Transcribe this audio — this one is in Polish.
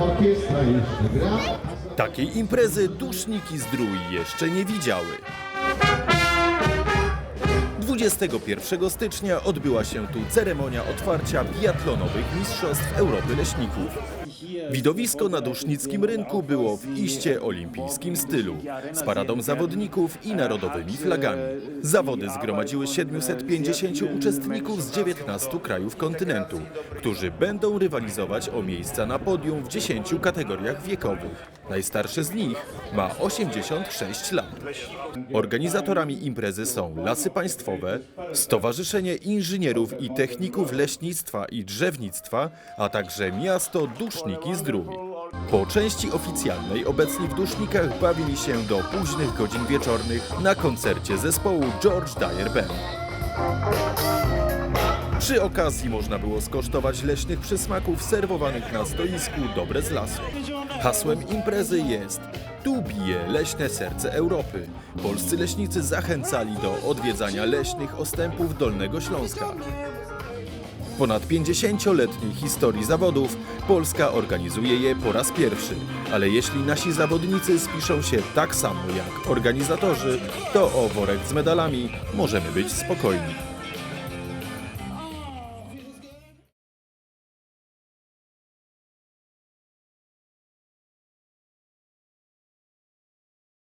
orkiestra jeszcze gra. Takiej imprezy Duszniki Zdrój jeszcze nie widziały. 21 stycznia odbyła się tu ceremonia otwarcia biatlonowych Mistrzostw Europy Leśników. Widowisko na Dusznickim Rynku było w iście olimpijskim stylu, z paradą zawodników i narodowymi flagami. Zawody zgromadziły 750 uczestników z 19 krajów kontynentu, którzy będą rywalizować o miejsca na podium w 10 kategoriach wiekowych. Najstarszy z nich ma 86 lat. Organizatorami imprezy są Lasy Państwowe, Stowarzyszenie Inżynierów i Techników Leśnictwa i Drzewnictwa, a także miasto Duszniki. Po części oficjalnej obecni w Dusznikach bawili się do późnych godzin wieczornych na koncercie zespołu George Dyer Band. Przy okazji można było skosztować leśnych przysmaków serwowanych na stoisku dobre z lasu. Hasłem imprezy jest Tu bije leśne serce Europy. Polscy leśnicy zachęcali do odwiedzania leśnych ostępów Dolnego Śląska. Ponad 50-letniej historii zawodów Polska organizuje je po raz pierwszy, ale jeśli nasi zawodnicy spiszą się tak samo jak organizatorzy, to o worek z medalami możemy być spokojni.